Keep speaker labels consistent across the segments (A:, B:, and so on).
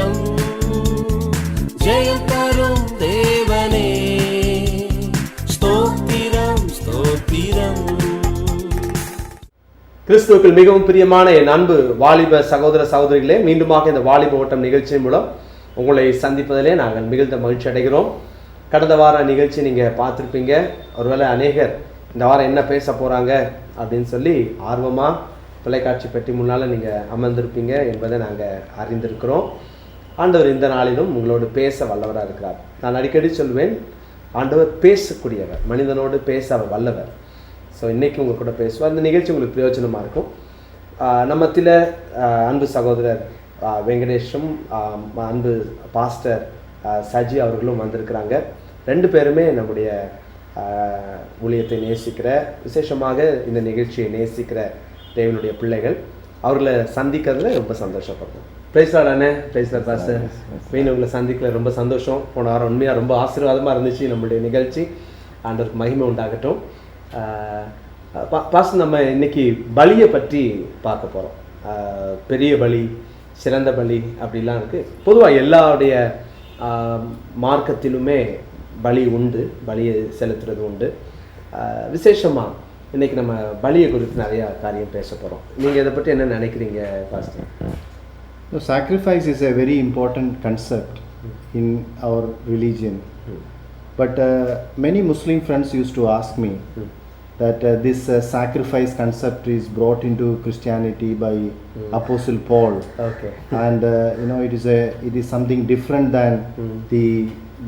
A: ஸ்தோத்திரம் ஜெயம் தரும் தேவனே. ஸ்தோத்திரம் ஸ்தோத்திரம்.
B: கிறிஸ்துவுக்குள் மிகவும் பிரியமான என் அன்பு வாலிப சகோதர சகோதரிகளே மீண்டுமாக இந்த வாலிப ஓட்டம் நிகழ்ச்சி மூலம் உங்களை சந்திப்பதிலே நாங்கள் மிகுந்த மகிழ்ச்சி அடைகிறோம். கடந்த வார நிகழ்ச்சி நீங்கள் பார்த்துருப்பீங்க. ஒருவேளை அநேகர் இந்த வாரம் என்ன பேச போகிறாங்க அப்படின்னு சொல்லி ஆர்வமாக தொலைக்காட்சி பெட்டி முன்னால் நீங்கள் அமர்ந்திருப்பீங்க என்பதை நாங்கள் அறிந்திருக்கிறோம். ஆண்டவர் இந்த நாளிலும் உங்களோடு பேச வல்லவராக இருக்கிறார். நான் அடிக்கடி சொல்வேன் ஆண்டவர் பேசக்கூடியவர் மனிதனோடு பேச அவர் வல்லவர். ஸோ இன்றைக்கி உங்கள் கூட பேசுவார் அந்த நிகழ்ச்சி உங்களுக்கு பிரயோஜனமாக இருக்கும். நம்ம மத்தியில் அன்பு சகோதரர் வெங்கடேஷும் அன்பு பாஸ்டர் சஜி அவர்களும் வந்திருக்கிறாங்க. ரெண்டு பேருமே நம்முடைய ஊழியத்தை நேசிக்கிற விசேஷமாக இந்த நிகழ்ச்சியை நேசிக்கிற தேவனுடைய பிள்ளைகள். அவர்களை சந்திக்கிறதுல ரொம்ப சந்தோஷப்படுறோம். பிரைஸ்லாட் அண்ணே. பிரைஸ்லாட் பாஸ்டர் மீன் உங்களை சந்திக்கல. ரொம்ப சந்தோஷம். போன வாரம் உண்மையாக ரொம்ப ஆசீர்வாதமாக இருந்துச்சு நம்மளுடைய நிகழ்ச்சி. ஆண்டவருக்கு மகிமை உண்டாகட்டும். பாஸ்டர் நம்ம இன்னைக்கு பலியை பற்றி பார்க்க போகிறோம் பெரிய பலி சிறந்த பலி அப்படிலாம் இருக்குது பொதுவாக எல்லாருடைய மார்க்கத்திலுமே பலி உண்டு. பலியை செலுத்துறது உண்டு. விசேஷமாக இன்னைக்கு நம்ம பலியை குறித்து நிறையா காரியம் பேச போகிறோம் நீங்கள் இதை பற்றி என்ன நினைக்கிறீங்க pastor
C: No, sacrifice is a very important concept in our religion. But uh, many Muslim friends used to ask me that uh, this uh, sacrifice concept is brought into Christianity by Apostle Paul,
B: okay
C: and uh, you know it is a it is something different than the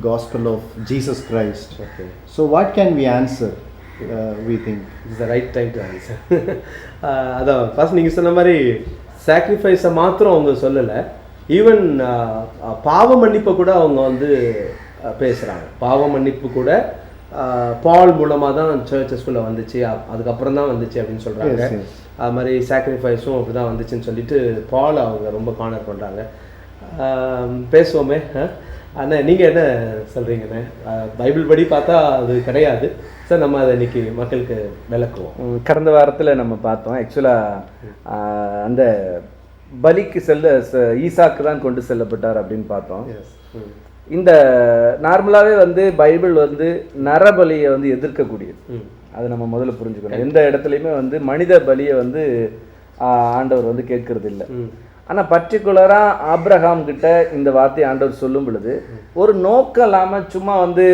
C: gospel of Jesus Christ.
B: Okay
C: So what can we answer? Uh, we think.
B: It's the right time to answer அதான் first நீங்கள் சொன்ன மாதிரி சாக்ரிஃபைஸை மாத்திரம் அவங்க சொல்லலை. Even பாவ மன்னிப்பை கூட அவங்க வந்து பேசுகிறாங்க பாவ மன்னிப்பு கூட பால் மூலமாக தான் சர்ச்சஸ்குள்ளே வந்துச்சு. அதுக்கப்புறம் தான் வந்துச்சு அப்படின்னு சொல்கிறாங்க. அது மாதிரி சாக்ரிஃபைஸும் அப்படி தான் வந்துச்சுன்னு சொல்லிட்டு பால் அவங்க ரொம்ப கார்னர் பண்ணுறாங்க பேசுவோமே? அண்ணா நீங்கள் என்ன சொல்கிறீங்கண்ணே பைபிள் படி பார்த்தா அது கிடையாது. சார் நம்ம அதை இன்னைக்கு மக்களுக்கு விளக்குவோம்.
D: கடந்த வாரத்தில் நம்ம பார்த்தோம். ஆக்சுவலாக அந்த பலிக்கு செல்ல ஈசாக்கு தான் கொண்டு செல்லப்பட்டார் அப்படின்னு பார்த்தோம். இந்த நார்மலாகவே வந்து பைபிள் வந்து நரபலியை வந்து எதிர்க்கக்கூடியது. அது நம்ம முதல்ல புரிஞ்சுக்கணும். எந்த இடத்துலையுமே வந்து மனித பலியை வந்து ஆண்டவர் வந்து கேட்கறது இல்லை. ஆனால் பர்டிகுலராக ஆப்ரஹாம் கிட்ட இந்த வார்த்தையை ஆண்டவர் சொல்லும் பொழுது ஒரு நோக்கம் இல்லாமல் சும்மா வந்து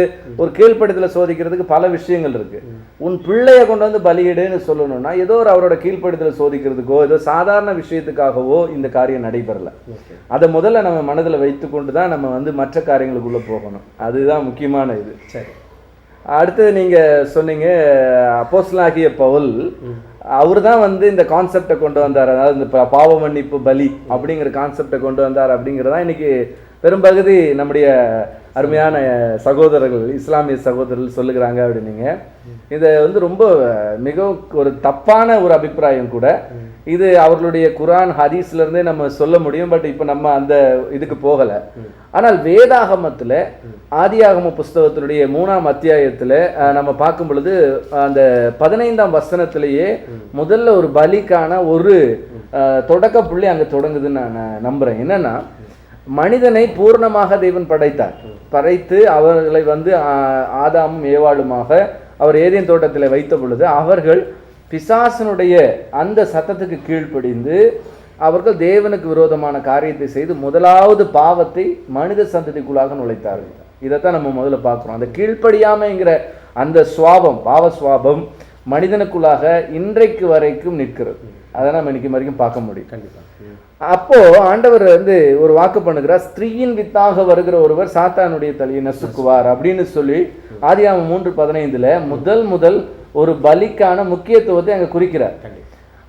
D: ஒரு கீழ்ப்படுதலை சோதிக்கிறதுக்கு பல விஷயங்கள் இருக்கு. உன் பிள்ளைய கொண்டு வந்து பலியிடுன்னு சொல்லணும்னா ஏதோ ஒரு அவரோட கீழ்ப்படுதலை சோதிக்கிறதுக்கோ ஏதோ சாதாரண விஷயத்துக்காகவோ இந்த காரியம் நடைபெறல. அதை முதல்ல நம்ம மனதில் வைத்துக்கொண்டு தான் நம்ம வந்து மற்ற காரியங்களுக்குள்ள போகணும். அதுதான் முக்கியமான இது.
B: சரி.
D: அடுத்தது நீங்க சொன்னீங்க அப்போஸ்தலனாகிய பவுல் அவர் தான் வந்து இந்த கான்செப்டை கொண்டு வந்தார். அதாவது இந்த பாவ மன்னிப்பு பலி அப்படிங்கிற கான்செப்டை கொண்டு வந்தார் அப்படிங்கிறதா இன்னைக்கு பெரும்பகுதி நம்முடைய அருமையான சகோதரர்கள் இஸ்லாமிய சகோதரர்கள் சொல்லுகிறாங்க அப்படின்னீங்க. இதை வந்து ரொம்ப மிகவும் ஒரு தப்பான ஒரு அபிப்பிராயம் கூட இது அவர்களுடைய குரான் ஹதீஸ்ல இருந்தே நம்ம சொல்ல முடியும் பட் இப்போ நம்ம அந்த இதுக்கு போகல. ஆனால் வேதாகமத்தில் ஆதியாகம புஸ்தகத்தினுடைய மூணாம் அத்தியாயத்தில் நம்ம பார்க்கும் பொழுது அந்த பதினைந்தாம் வசனத்திலேயே முதல்ல ஒரு பலிக்கான ஒரு தொடக்க புள்ளி அங்கே தொடங்குதுன்னு நான் நம்புறேன். என்னன்னா மனிதனை பூர்ணமாக தேவன் படைத்தார். படைத்து அவர்களை வந்து ஆதாமும் ஏவாளுமாக அவர் ஏதேன் தோட்டத்தில் வைத்த பொழுது அவர்கள் பிசாசனுடைய அந்த சத்தத்துக்கு கீழ்ப்படிந்து அவர்கள் தேவனுக்கு விரோதமான காரியத்தை செய்து முதலாவது பாவத்தை மனித சந்ததிக்குள்ளாக நுழைத்தார்கள். இதைத்தான் நம்ம முதல்ல பார்க்குறோம். அந்த கீழ்ப்படியாமைங்கிற அந்த சுவாபம் பாவ சுவாபம் மனிதனுக்குள்ளாக இன்றைக்கு வரைக்கும் நிற்கிறது. அதை நம்ம இன்னைக்கு வரைக்கும் பார்க்க முடியும்.
B: கண்டிப்பா. ம்.
D: அப்போ ஆண்டவர் வந்து ஒரு வாக்கு பண்ணுகிறார் ஸ்திரீயின் வித்தாக வருகிற ஒருவர் சாத்தானுடைய தலையை நசுக்குவார் அப்படின்னு சொல்லி ஆதியாகமம் மூன்று பதினைந்துல முதல் முதல் ஒரு பலிக்கான முக்கியத்துவத்தை அங்க குறிக்கிறார்.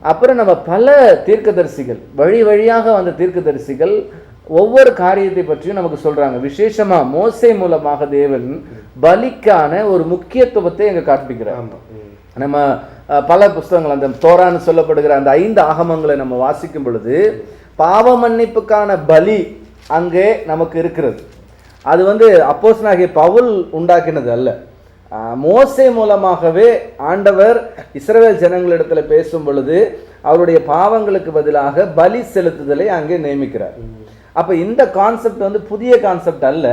D: அப்புறம் நம்ம பல தீர்க்கதரிசிகள் வழி வழியாக வந்த தீர்க்கதரிசிகள் ஒவ்வொரு காரியத்தை பற்றியும் நமக்கு சொல்றாங்க. விசேஷமா மோசே மூலமாக தேவன் பலிக்கான ஒரு முக்கியத்துவத்தை அங்க காண்பிக்கிறார். நம்ம பல புஸ்தகங்கள் அந்த தோரான்னு சொல்லப்படுகிற அந்த ஐந்து ஆகமங்களை நம்ம வாசிக்கும் பொழுது பாவ மன்னிப்புக்கான பலி அங்கே நமக்கு இருக்கிறது. அது வந்து அப்போஸ்தலனாகிய பவுல் உண்டாக்கினது அல்ல. மோசே மூலமாகவே ஆண்டவர் இஸ்ரவேல் ஜனங்களிடத்துல பேசும் பொழுது அவருடைய பாவங்களுக்கு பதிலாக பலி செலுத்துதலை அங்கே நியமிக்கிறார். அப்ப இந்த கான்செப்ட் வந்து புதிய கான்செப்ட் அல்ல.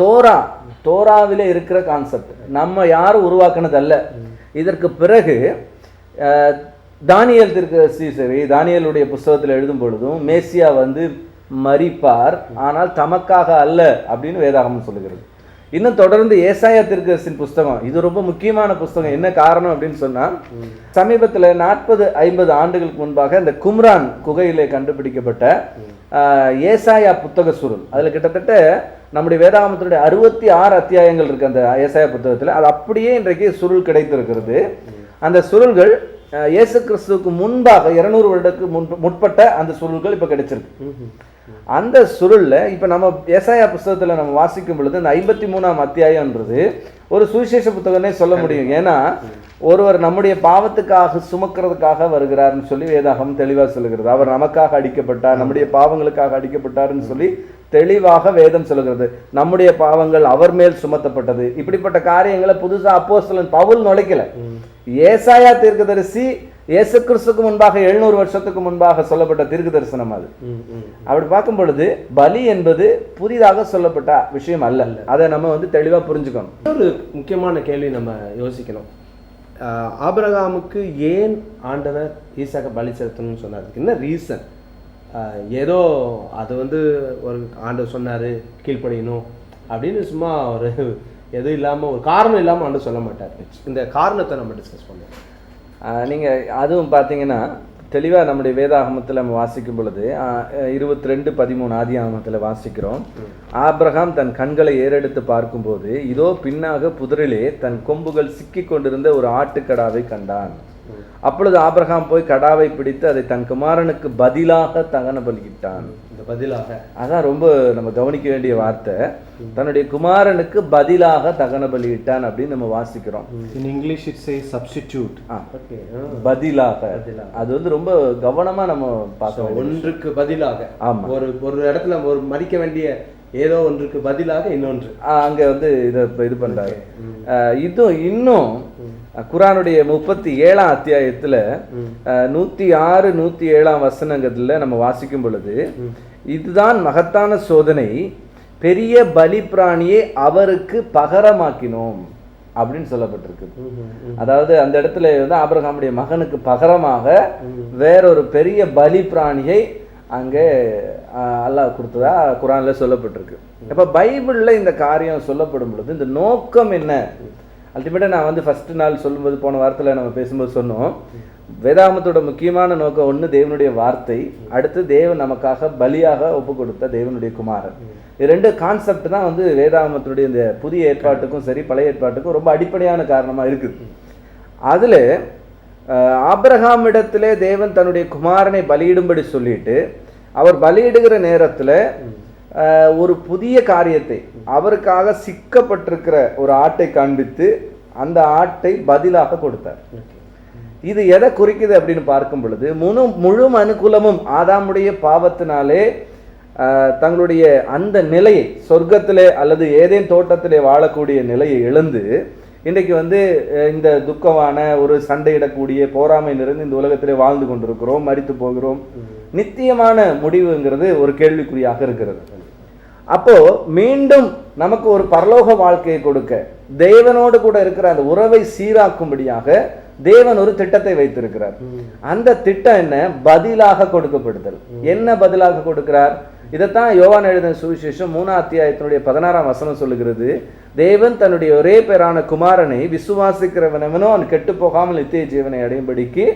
D: தோரா தோராவிலே இருக்கிற கான்செப்ட் நம்ம யாரும் உருவாக்குனது அல்ல இதற்கு பிறகு தானியேல் திருக்கசி சரி தானியேலுடைய புஸ்தகத்தில் எழுதும் பொழுதும் மேசியா வந்து மரிப்பார். ஆனால் தமக்காக அல்ல அப்படின்னு வேதாகமம் சொல்லுகிறது. இன்னும் தொடர்ந்து ஏசாயா திருக்கரசின் புஸ்தகம் இது ரொம்ப முக்கியமான புஸ்தகம். என்ன காரணம் அப்படின்னு சொன்னா சமீபத்துல நாற்பது ஐம்பது ஆண்டுகளுக்கு முன்பாக இந்த கும்ரான் குகையிலே கண்டுபிடிக்கப்பட்ட ஏசாயா புத்தக சுருள். அதுல கிட்டத்தட்ட நம்முடைய வேதாகமத்தினுடைய அறுபத்தி ஆறு அத்தியாயங்கள் இருக்கு அந்த ஏசாயா புத்தகத்துல. அது அப்படியே இன்றைக்கு சுருள் கிடைத்திருக்கிறது. அந்த சுருள்கள் இயேசு கிறிஸ்துவுக்கு முன்பாக இருநூறு வருடத்துக்கு முன் முற்பட்ட அந்த சுருள்கள் இப்ப கிடைச்சிருக்கு. அந்த சுருள்ல இப்ப நம்ம ஏசாயா புஸ்தகத்துல நம்ம வாசிக்கும் பொழுது இந்த ஐம்பத்தி மூணாம் அத்தியாயம்ன்றது ஒரு சுவிசேஷ புத்தகமே சொல்ல முடியும். ஏன்னா ஒருவர் நம்முடைய பாவத்துக்காக சுமக்கிறதுக்காக வருகிறார்னு சொல்லி வேதாகம் தெளிவா சொல்லுகிறது. அவர் நமக்காக அடிக்கப்பட்டார் நம்முடைய பாவங்களுக்காக அடிக்கப்பட்டார்னு சொல்லி தெளிவாக வேதம் சொல்லுகிறது. நம்முடைய பாவங்கள் அவர் மேல் சுமத்தப்பட்டது. இப்படிப்பட்ட காரியங்களை புதுசா அப்போஸ்தலன் பவுல் நுழைக்கல. ஏசாயா தீர்க்கதரிசி இயேசு கிறிஸ்துக்கு முன்பாக எழுநூறு வருஷத்துக்கு முன்பாக சொல்லப்பட்ட தீர்க்க தரிசனம் அது. அப்படி பார்க்கும் பொழுது பலி என்பது புதிதாக சொல்லப்பட்ட விஷயம் அல்ல. அதை நம்ம வந்து தெளிவா புரிஞ்சுக்கணும்.
B: ஒரு முக்கியமான கேள்வி நம்ம யோசிக்கணும். ஆபிரகாமுக்கு ஏன் ஆண்டவர் ஈசாக்க பலி செலுத்தணும்னு சொன்னார்? என்ன ரீசன் ஏதோ அது வந்து ஒரு ஆண்டவர் சொன்னார் கீழ்ப்படியணும் அப்படின்னு சும்மா ஒரு எதுவும் இல்லாமல் ஒரு காரணம் இல்லாமல் ஆண்டவர் சொல்ல மாட்டார். இந்த காரணத்தை நம்ம டிஸ்கஸ் பண்ணுவோம்
D: நீங்கள் அதுவும் பார்த்தீங்கன்னா தெளிவாக நம்முடைய வேதாகமத்தில் நம்ம வாசிக்கும் பொழுது இருபத்தி ரெண்டு பதிமூணு ஆதி ஆகமத்தில் வாசிக்கிறோம். ஆப்ரஹாம் தன் கண்களை ஏறெடுத்து பார்க்கும்போது இதோ பின்னாக புதரிலே தன் கொம்புகள் சிக்கிக் கொண்டிருந்த ஒரு ஆட்டுக்கடாவை கண்டான். அப்பொழுது ஆபிரகாம் போய் கடாவை பிடித்து அதை தன் குமாரனுக்கு பதிலாக தகன
B: இந்த பதிலாக.
D: அதான் ரொம்ப நம்ம கவனிக்க வேண்டிய வார்த்தை. தன்னுடைய குமாரனுக்கு பதிலாக தகன பலியிட்டான் அப்படின்னு நம்ம வாசிக்கிறோம்.
C: It says substitute.
D: ஆ,
B: ஓகே
D: பதிலாக. அது வந்து ரொம்ப கவனமா நம்ம பார்க்க வேண்டிய
B: ஒன்றுக்கு பதிலாக.
D: ஆமா.
B: ஒரு ஒரு இடத்துல ஒரு மதிக்க வேண்டிய ஏதோ ஒன்றுக்கு பதிலாக இன்னொன்று.
D: அங்க வந்து இதை இது பண்றாரு ஆஹ் இதுவும் இன்னும் குரானுடைய முப்பத்தி ஏழாம் அத்தியாயத்துல நூத்தி ஆறு நூத்தி ஏழாம் வசனங்கத்துல நம்ம வாசிக்கும் பொழுது இதுதான் மகத்தான சோதனை. பெரிய பலி பிராணியை அவருக்கு பகரமாக்கினோம் அப்படின்னு சொல்லப்பட்டிருக்கு. அதாவது அந்த இடத்துல வந்து ஆபிரகாமுடைய மகனுக்கு பகரமாக வேறொரு பெரிய பலி பிராணியை அங்கே அல்லாஹ் கொடுத்ததா குரானில் சொல்லப்பட்டிருக்கு. இப்போ பைபிளில் இந்த காரியம் சொல்லப்படும் பொழுது இந்த நோக்கம் என்ன? அல்டிமேட்டாக நான் வந்து ஃபஸ்ட்டு நாள் சொல்லும்போது போன வாரத்தில் நம்ம பேசும்போது சொன்னோம் வேதாமத்தோட முக்கியமான நோக்கம் ஒன்று தேவனுடைய வார்த்தை. அடுத்து தேவன் நமக்காக பலியாக ஒப்பு கொடுத்த தேவனுடைய குமாரன். இது ரெண்டு கான்செப்ட் தான் வந்து வேதாமத்துடைய இந்த புதிய ஏற்பாட்டுக்கும் சரி பழைய ஏற்பாட்டுக்கும் ரொம்ப அடிப்படையான காரணமாக இருக்குது. அதில் ஆப்ரஹாம் இடத்திலே தேவன் தன்னுடைய குமாரனை பலியிடும்படி சொல்லிட்டு அவர் பலியிடுகிற நேரத்தில் ஒரு புதிய காரியத்தை அவருக்காக சிக்கப்பட்டிருக்கிற ஒரு ஆட்டை காண்பித்து அந்த ஆட்டை பதிலாக கொடுத்தார். இது எதை குறிக்குது அப்படின்னு பார்க்கும் பொழுது முழு முழு அனுகூலமும் ஆதாமுடைய பாவத்தினாலே தங்களுடைய அந்த நிலையை சொர்க்கத்திலே அல்லது ஏதேன் தோட்டத்திலே வாழக்கூடிய நிலையை இழந்து இன்றைக்கு வந்து இந்த துக்கமான ஒரு சண்டையிடக்கூடிய போராமை நிறைந்து இந்த உலகத்திலே வாழ்ந்து கொண்டிருக்கிறோம் மரித்து போகிறோம். நித்தியமான முடிவுங்கிறது ஒரு கேள்விக்குறியாக இருக்கிறது. அப்போ மீண்டும் நமக்கு ஒரு பரலோக வாழ்க்கையை கொடுக்க தேவனோடு கூட இருக்கிற அந்த உறவை சீராக்கும்படியாக தேவன் ஒரு திட்டத்தை வைத்திருக்கிறார். அந்த திட்டம் என்ன? பதிலாக கொடுக்கப்படுதல். என்ன பதிலாக கொடுக்கிறார்? இதைத்தான் யோவான் எழுதின சுவிசேஷம் மூணாம் அத்தியாயத்தினுடைய பதினாறாம் வசனம் சொல்லுகிறது. தேவன் தன்னுடைய ஒரே பேரான குமாரனை விசுவாசிக்கிறவனவனோ அவன் கெட்டு போகாமல் நித்திய ஜீவனை அடையும்படிக்கு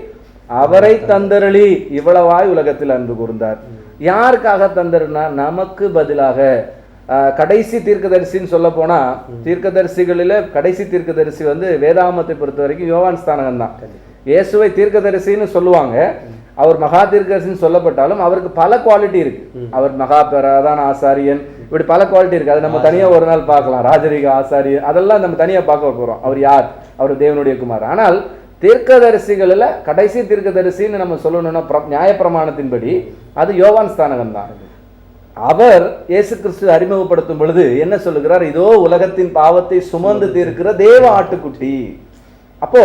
D: அவரை தந்தரளி இவ்வளவாய் உலகத்தில் அன்பு கூர்ந்தார். யாருக்காக தந்தருனா நமக்கு பதிலாக கடைசி தீர்க்கதரிசின்னு சொல்ல போனா தீர்க்கதரிசிகளில கடைசி தீர்க்கதரிசி வந்து வேதாமத்தை பொறுத்த வரைக்கும் யோவான் ஸ்தானகம் தான் இயேசுவை தீர்க்கதரிசின்னு சொல்லுவாங்க. அவர் மகா தீர்க்கதரிசின்னு சொல்லப்பட்டாலும் அவருக்கு பல குவாலிட்டி இருக்கு. அவர் மகா பிரதான ஆசாரியன். இப்படி பல குவாலிட்டி இருக்கு. அதை நம்ம தனியா ஒரு நாள் பார்க்கலாம். ராஜரிக ஆசாரியர். அதெல்லாம் நம்ம தனியா பார்க்க போறோம். அவர் யார்? அவர் தேவனுடைய குமார். ஆனால் தீர்க்கதரிசிகளில் கடைசி தீர்க்கதரிசின்னு நம்ம சொல்லணும்னா பிர- நியாயப்பிரமாணத்தின்படி அது யோவான் ஸ்தானகம் தான் அவர் இயேசு கிறிஸ்து அறிமுகப்படுத்தும் பொழுது என்ன சொல்லுகிறார்? இதோ உலகத்தின் பாவத்தை சுமந்து தீர்க்கிற தேவ ஆட்டுக்குட்டி. அப்போ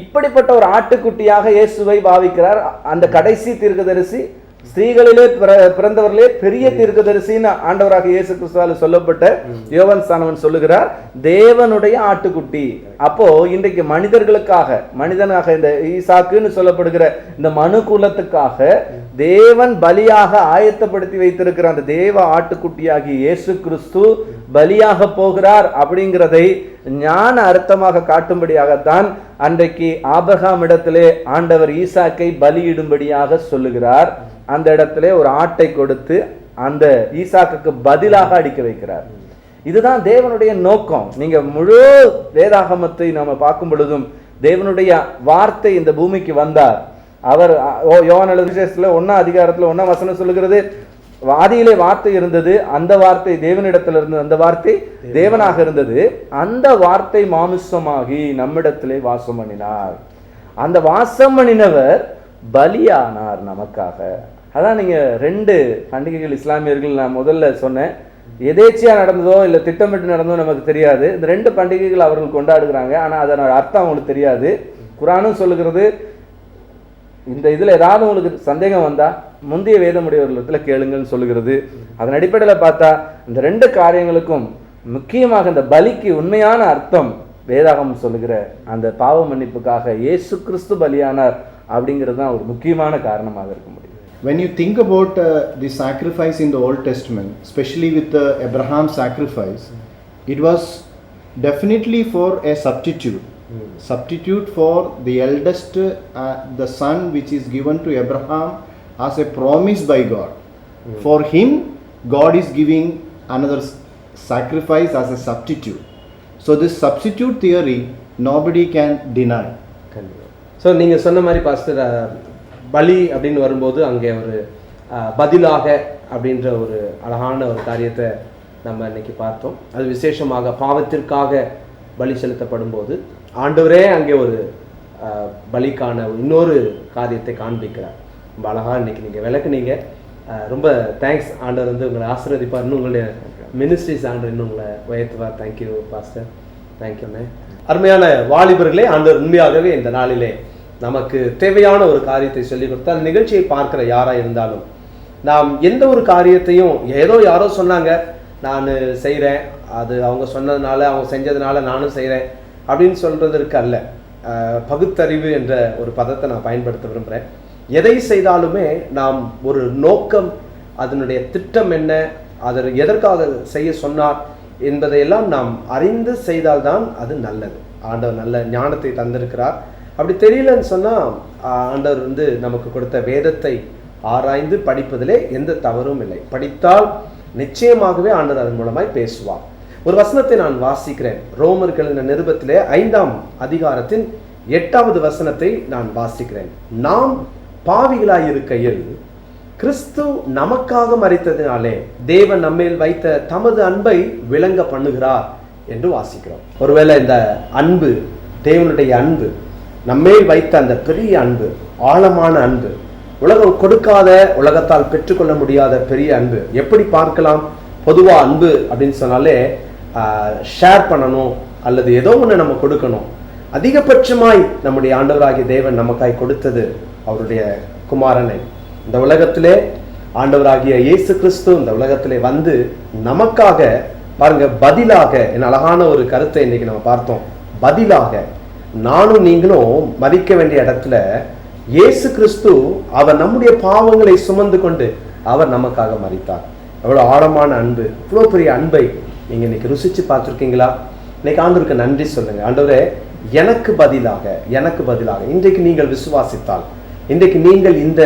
D: இப்படிப்பட்ட ஒரு ஆட்டுக்குட்டியாக இயேசுவை பாவிக்கிறார். அந்த கடைசி தீர்க்கதரிசி ஸ்திரீகளிலே பிற- பிறந்தவர்களே பெரிய தீர்க்கதரிசின்னு ஆண்டவராக இயேசு கிறிஸ்துவால சொல்லப்பட்ட யோவன் ஸ்தானவன் சொல்லுகிறார் தேவனுடைய ஆட்டுக்குட்டி. அப்போ இன்றைக்கு மனிதர்களுக்காக மனிதனாக இந்த ஈசாக்குன்னு சொல்லப்படுகிற இந்த மனு குலத்துக்காக தேவன் பலியாக ஆயத்தப்படுத்தி வைத்திருக்கிற அந்த தேவ ஆட்டுக்குட்டியாகிய இயேசு கிறிஸ்து பலியாக போகிறார் அப்படிங்கிறதை ஞான அர்த்தமாக காட்டும்படியாகத்தான் அன்றைக்கு ஆபிரகாம் இடத்திலே ஆண்டவர் ஈசாக்கை பலியிடும்படியாக சொல்லுகிறார். அந்த இடத்திலே ஒரு ஆட்டை கொடுத்து அந்த ஈசாக்குக்கு பதிலாக அடிக்க வைக்கிறார். இதுதான் தேவனுடைய நோக்கம். நீங்க முழு வேதாகமத்தை நாம பார்க்கும் பொழுதும் தேவனுடைய வார்த்தை இந்த பூமிக்கு வந்தார். அவர் ஓ யோவான் எழுதின விசேஷத்துல ஒன்னா அதிகாரத்துல ஒன்னா வசனம் சொல்லுகிறது ஆதியிலே வார்த்தை இருந்தது அந்த வார்த்தை தேவனிடத்தில் இருந்தது அந்த வார்த்தை தேவனாக இருந்தது. அந்த வார்த்தை மாமிசமாகி நம்மிடத்திலே வாசம் பண்ணினார். அந்த வாசம் பண்ணினவர் பலியானார் நமக்காக. அதான் நீங்கள் ரெண்டு பண்டிகைகள் இஸ்லாமியர்கள் நான் முதல்ல சொன்னேன். எதேச்சியாக நடந்ததோ இல்லை திட்டமிட்டு நடந்ததோ நமக்கு தெரியாது. இந்த ரெண்டு பண்டிகைகள் அவர்கள் கொண்டாடுகிறாங்க. ஆனால் அதனோட அர்த்தம் அவங்களுக்கு தெரியாது. குரானும் சொல்லுகிறது இந்த இதில் ஏதாவது உங்களுக்கு சந்தேகம் வந்தால் முந்தைய வேதமுடையவர்களிடத்தில் கேளுங்கன்னு சொல்லுகிறது. அதன் அடிப்படையில் பார்த்தா இந்த ரெண்டு காரியங்களுக்கும் முக்கியமாக இந்த பலிக்கு உண்மையான அர்த்தம் வேதாகம் சொல்லுகிற அந்த பாவ மன்னிப்புக்காக இயேசு கிறிஸ்து பலியானார் அப்படிங்கிறது தான் ஒரு முக்கியமான காரணமாக இருக்க முடியும்.
C: When you think about uh, the sacrifice in the Old Testament, especially with the Abraham sacrifice, it was definitely for a substitute. Substitute for the eldest, uh, the son which is given to Abraham as a promise by God. For him, God is giving another s- sacrifice as a substitute. So, this substitute theory nobody can deny.
B: கண்டிப்பாக so நீங்கள் சொன்ன மாதிரி pastor அஹ், பலி அப்படின்னு வரும்போது அங்கே ஒரு பதிலாக அப்படின்ற ஒரு அழகான ஒரு காரியத்தை நம்ம இன்னைக்கு பார்த்தோம். அது விசேஷமாக பாவத்திற்காக பலி செலுத்தப்படும் போது ஆண்டவரே அங்கே ஒரு பலிக்கான இன்னொரு காரியத்தை காண்பிக்கிறார். ரொம்ப அழகாக இன்னைக்கு நீங்கள் விளக்குனீங்க. ரொம்ப தேங்க்ஸ் ஆண்டவர் வந்து உங்களை ஆசீர்வதிப்பார் இன்னும் உங்களுடைய மினிஸ்ட்ரிஸ் ஆண்டர் இன்னும் உங்களை உயர்த்துவார். தேங்க்யூ பாஸ்டர் தேங்க்யூண்ணே அருமையான வாலிபர்களே ஆண்டவர் உண்மையாகவே இந்த நாளிலே நமக்கு தேவையான ஒரு காரியத்தை சொல்லிக் கொடுத்தால் நிகழ்ச்சியை பார்க்குற யாராக இருந்தாலும். நாம் எந்த ஒரு காரியத்தையும் ஏதோ யாரோ சொன்னாங்க நான் செய்கிறேன் அது அவங்க சொன்னதுனால அவங்க செஞ்சதுனால நானும் செய்கிறேன் அப்படின்னு சொல்கிறதற்கு அல்ல. பகுத்தறிவு என்ற ஒரு பதத்தை நான் பயன்படுத்த விரும்புகிறேன் எதை செய்தாலுமே நாம் ஒரு நோக்கம் அதனுடைய திட்டம் என்ன அதை எதற்காக செய்ய சொன்னார் என்பதையெல்லாம் நாம் அறிந்து செய்தால்தான் அது நல்லது. ஆண்டவர் நல்ல ஞானத்தை தந்திருக்கிறார். அப்படி தெரியலன்னு சொன்னால் ஆண்டவர் வந்து நமக்கு கொடுத்த வேதத்தை ஆராய்ந்து படிப்பதிலே எந்த தவறும் இல்லை. படித்தால் நிச்சயமாகவே ஆண்டவர் அதன் மூலமாய் பேசுவார். ஒரு வசனத்தை நான் வாசிக்கிறேன். ரோமர்கள் என்ற நிருபத்திலே ஐந்தாம் அதிகாரத்தின் எட்டாவது வசனத்தை நான் வாசிக்கிறேன். நாம் பாவிகளாயிருக்கையில் கிறிஸ்து நமக்காக மறித்ததினாலே தேவன் நம்மேல் வைத்த தமது அன்பை விளங்க பண்ணுகிறார் என்று வாசிக்கிறோம். ஒருவேளை இந்த அன்பு தேவனுடைய அன்பு நம்மேல் வைத்த அந்த பெரிய அன்பு ஆழமான அன்பு உலகம் கொடுக்காத உலகத்தால் பெற்றுக்கொள்ள முடியாத பெரிய அன்பு. எப்படி பார்க்கலாம்? பொதுவாக அன்பு அப்படின்னு சொன்னாலே ஷேர் பண்ணணும் அல்லது ஏதோ ஒன்று நம்ம கொடுக்கணும். அதிகபட்சமாய் நம்முடைய ஆண்டவராகிய தேவன் நமக்காய் கொடுத்தது அவருடைய குமாரனை. இந்த உலகத்திலே ஆண்டவராகிய இயேசு கிறிஸ்து இந்த உலகத்திலே வந்து நமக்காக பாருங்க பதிலாக என் அழகான ஒரு கருத்தை இன்னைக்கு நம்ம பார்த்தோம். பதிலாக நானும் நீங்களும் மதிக்க வேண்டிய இடத்துல இயேசு கிறிஸ்து அவர் நம்முடைய பாவங்களை சுமந்து கொண்டு அவர் நமக்காக மறித்தார் எவ்வளோ ஆழமான அன்பு இவ்வளோ பெரிய அன்பை நீங்க இன்னைக்கு ருசிச்சு பார்த்துருக்கீங்களா? இன்னைக்கு ஆண்டவருக்கு நன்றி சொல்லுங்க. ஆண்டவரே எனக்கு பதிலாக எனக்கு பதிலாக இன்றைக்கு நீங்கள் விசுவாசித்தால் இன்றைக்கு நீங்கள் இந்த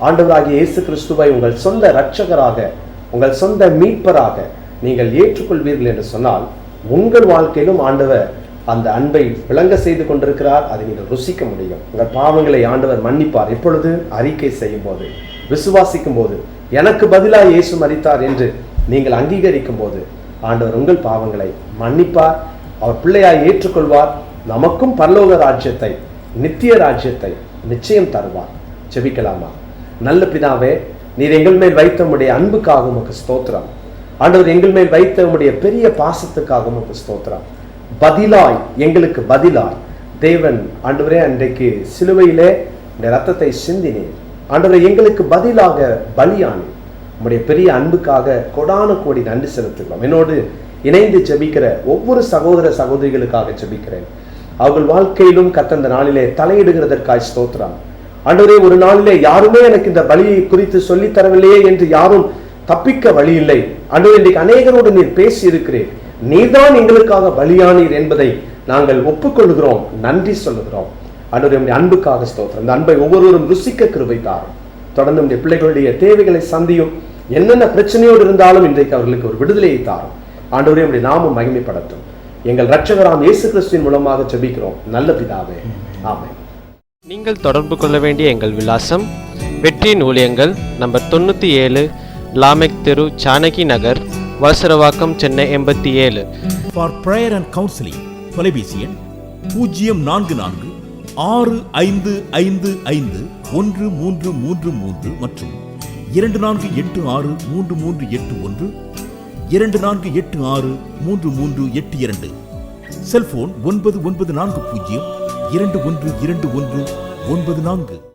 B: ஆண்டவராகிய இயேசு கிறிஸ்துவை உங்கள் சொந்த ரட்சகராக உங்கள் சொந்த மீட்பராக நீங்கள் ஏற்றுக்கொள்வீர்கள் என்று சொன்னால் உங்கள் வாழ்க்கையிலும் ஆண்டவர் அந்த அன்பை விளங்க செய்து கொண்டிருக்கிறார். அதை நீங்கள் ருசிக்க முடியும். உங்கள் பாவங்களை ஆண்டவர் மன்னிப்பார். எப்பொழுது அறிக்கை செய்யும் போது விசுவாசிக்கும் போது எனக்கு பதிலாக இயேசு மறித்தார் என்று நீங்கள் அங்கீகரிக்கும் போது ஆண்டவர் உங்கள் பாவங்களை மன்னிப்பார். அவர் பிள்ளையாய் ஏற்றுக்கொள்வார். நமக்கும் பரலோக ராஜ்யத்தை நித்திய ராஜ்யத்தை நிச்சயம் தருவார். செபிக்கலாமா நல்ல பிதாவே நீர் எங்கள் மேல் வைத்த உடைய அன்புக்காக உமக்கு ஸ்தோத்திரம். ஆண்டவர் எங்கள் மேல் வைத்த உடைய பெரிய பாசத்துக்காக உமக்கு ஸ்தோத்திரம். பதிலாய் எங்களுக்கு பதிலாய். தேவன் ஆண்டவரே அன்றைக்கு சிலுவையிலே இந்த ரத்தத்தை சிந்தினேன் ஆண்டவரே எங்களுக்கு பதிலாக பலியானேன் உங்களுடைய பெரிய அன்புக்காக கொடான கோடி நன்றி செலுத்துகிறோம். என்னோடு இணைந்து ஜெபிக்கிற ஒவ்வொரு சகோதர சகோதரிகளுக்காக ஜெபிக்கிறேன். அவர்கள் வாழ்க்கையிலும் கத்தந்த நாளிலே தலையிடுகிறதற்காய் ஸ்தோத்திரம். ஆண்டவரே ஒரு நாளிலே யாருமே எனக்கு இந்த பலியை குறித்து சொல்லித் தரவில்லையே என்று யாரும் தப்பிக்க வழி இல்லை. ஆண்டவரே இன்றைக்கு அநேகரோடு நீர் பேசி இருக்கிறேன் நீதான் எங்களுக்காக பலியானீர் என்பதை நாங்கள் ஒப்புக்கொள்கிறோம் நன்றி சொல்லுகிறோம். அன்றைய அன்புக்காக ஸ்தோத்திரம். இந்த அன்பை ஒவ்வொருவரும் ருசிக்க கிருபை தொடர்ந்து உம்முடைய பிள்ளைகளுடைய தேவைகளை சந்தியும் என்னென்ன பிரச்சனையோடு இருந்தாலும் இன்றைக்கு அவர்களுக்கு ஒரு விடுதலையை தாரும். ஆண்டவரே நம்முடைய நாமும் மகிமைப்படுத்தும். எங்கள் ரட்சகராம் இயேசு கிறிஸ்துவின் மூலமாக ஜெபிக்கிறோம். நல்ல பிதாவே. ஆமே
A: நீங்கள் தொடர்பு கொள்ள வேண்டிய எங்கள் விலாசம் வெற்றியின் ஊழியங்கள் நம்பர் தொண்ணூற்றி ஏழு லாமெக் தெரு சாணகி நகர் வலசரவாக்கம் சென்னை எண்பத்தி ஏழு.
E: ஃபார் ப்ரேயர் அண்ட் கவுன்சிலிங் தொலைபேசி எண் பூஜ்ஜியம் நான்கு நான்கு ஆறு ஐந்து ஐந்து ஐந்து ஒன்று மூன்று மூன்று மூன்று மற்றும் இரண்டு நான்கு எட்டு ஆறு மூன்று மூன்று எட்டு ஒன்று இரண்டு நான்கு எட்டு ஆறு மூன்று மூன்று எட்டு இரண்டு. செல்போன் ஒன்பது ஒன்பது நான்கு பூஜ்ஜியம் இரண்டு ஒன்று இரண்டு ஒன்று ஒன்பது நான்கு.